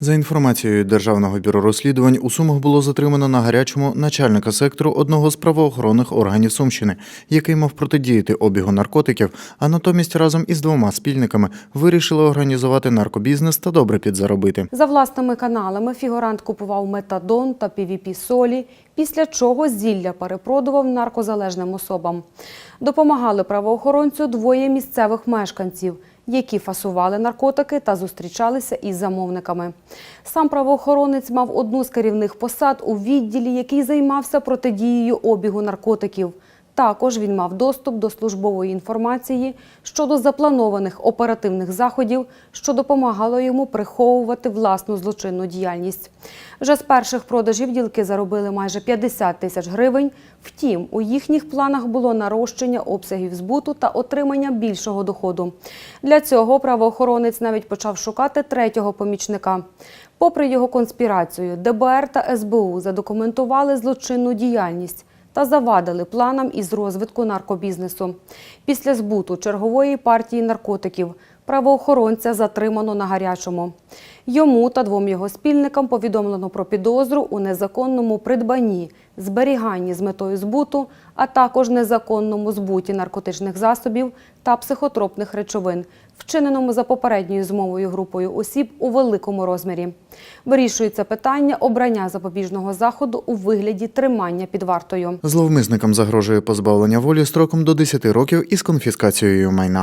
За інформацією Державного бюро розслідувань, у Сумах було затримано на гарячому начальника сектору одного з правоохоронних органів Сумщини, який мав протидіяти обігу наркотиків, а натомість разом із двома спільниками вирішили організувати наркобізнес та добре підзаробити. За власними каналами фігурант купував метадон та пвп солі, після чого зілля перепродував наркозалежним особам. Допомагали правоохоронцю двоє місцевих мешканців, які фасували наркотики та зустрічалися із замовниками. Сам правоохоронець мав одну з керівних посад у відділі, який займався протидією обігу наркотиків. Також він мав доступ до службової інформації щодо запланованих оперативних заходів, що допомагало йому приховувати власну злочинну діяльність. Вже з перших продажів ділки заробили майже 50 тисяч гривень. Втім, у їхніх планах було нарощення обсягів збуту та отримання більшого доходу. Для цього правоохоронець навіть почав шукати третього помічника. Попри його конспірацію, ДБР та СБУ задокументували злочинну діяльність та завадили планам із розвитку наркобізнесу. Після збуту чергової партії наркотиків правоохоронця затримано на гарячому. Йому та двом його спільникам повідомлено про підозру у незаконному придбанні, зберіганні з метою збуту, а також незаконному збуті наркотичних засобів та психотропних речовин, вчиненому за попередньою змовою групою осіб у великому розмірі. Вирішується питання обрання запобіжного заходу у вигляді тримання під вартою. Зловмисникам загрожує позбавлення волі строком до 10 років із конфіскацією майна.